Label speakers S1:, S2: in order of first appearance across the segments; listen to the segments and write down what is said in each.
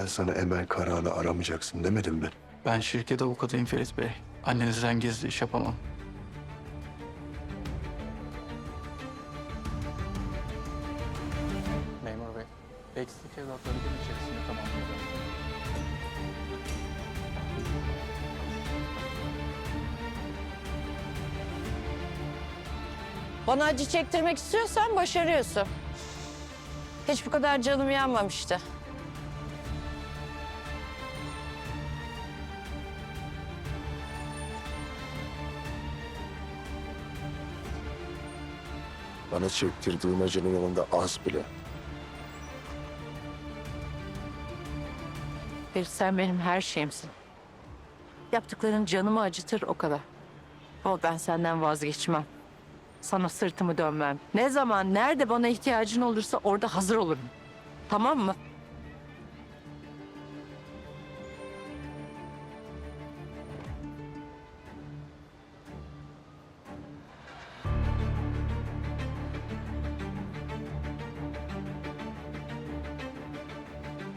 S1: Ben sana Emel Karahan'ı aramayacaksın demedim mi?
S2: Ben şirket avukatıyım Ferit Bey. Annenizden gizli iş yapamam. Memur Bey, eksik evlatları gün içerisinde tamamlayacağım.
S3: Bana acı çektirmek istiyorsan başarıyorsun. Hiç bu kadar canım yanmamıştı.
S1: Bana çektirdiğin acının yanında az bile.
S3: Ferit sen benim her şeyimsin. Yaptıkların canımı acıtır o kadar. Ama ben senden vazgeçmem. Sana sırtımı dönmem. Ne zaman, nerede bana ihtiyacın olursa orada hazır olurum. Tamam mı?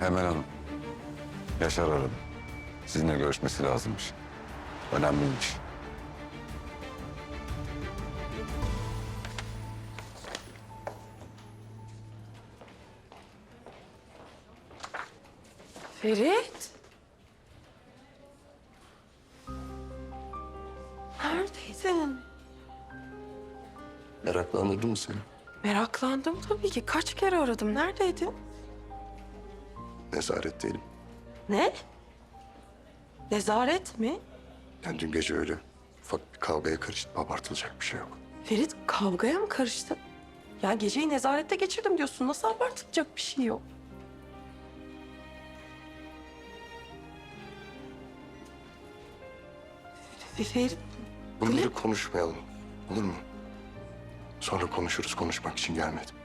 S4: Emel Hanım. Yaşar aradı. Sizinle görüşmesi lazımmış. Önemliymiş.
S5: Ferit? Neredeydin?
S1: Meraklandırdın mı seni?
S5: Meraklandım tabii ki. Kaç kere aradım. Neredeydin?
S1: Nezaretteydim.
S5: Ne? Nezaret mi?
S1: Yani dün gece öyle ufak bir kavgaya karıştım. Abartılacak bir şey yok.
S5: Ferit kavgaya mı karıştın? Ya geceyi nezarette geçirdim diyorsun. Nasıl abartılacak bir şey yok? Fe- Ferit
S1: Bunları konuşmayalım. Olur mu? Sonra konuşuruz. Konuşmak için gelmedim.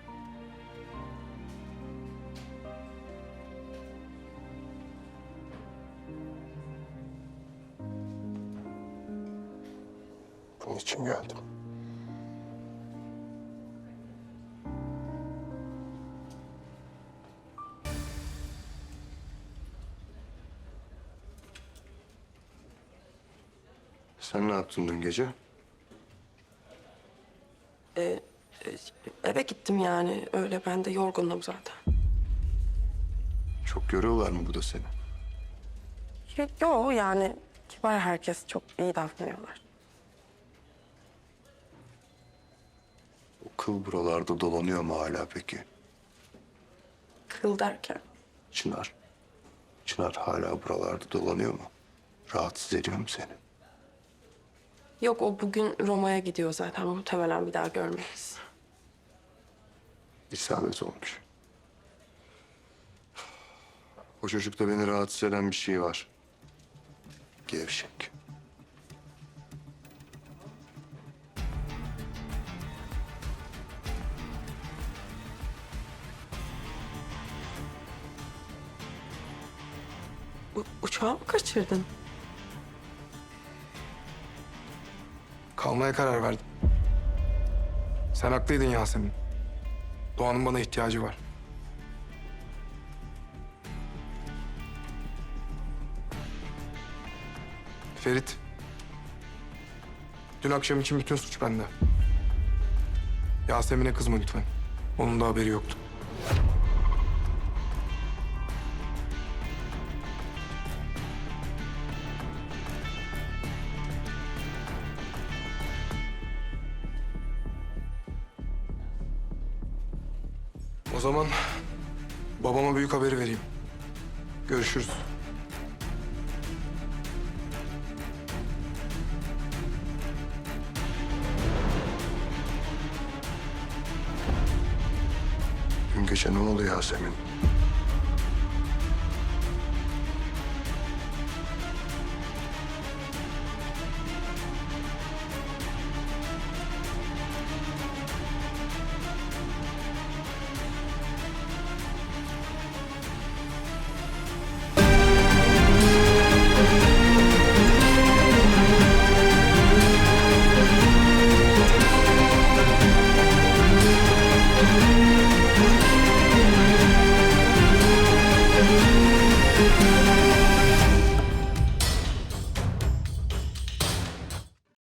S1: Bunun için geldim. Sen ne yaptın dün gece?
S5: eve gittim yani. Öyle ben de yorgundum zaten.
S1: Çok görüyorlar mı bu da seni?
S5: Yok yani kibar herkes çok iyi davranıyorlar.
S1: Kıl buralarda dolanıyor mu hala peki?
S5: Kıl derken.
S1: Çınar. Çınar hala buralarda dolanıyor mu? Rahatsız ediyor mu seni?
S5: Yok o bugün Roma'ya gidiyor zaten. Muhtemelen bir daha görmeyiz.
S1: İsabet olmuş. O çocukta beni rahatsız eden bir şey var. Gevşek.
S5: Uçağı mı kaçırdın?
S6: Kalmaya karar verdim. Sen haklıydın Yasemin. Doğan'ın bana ihtiyacı var. Ferit. Dün akşam için bütün suç bende. Yasemin'e kızma lütfen. Onun da haberi yoktu. O zaman babama büyük haberi vereyim. Görüşürüz.
S1: Dün gece ne oldu Yasemin?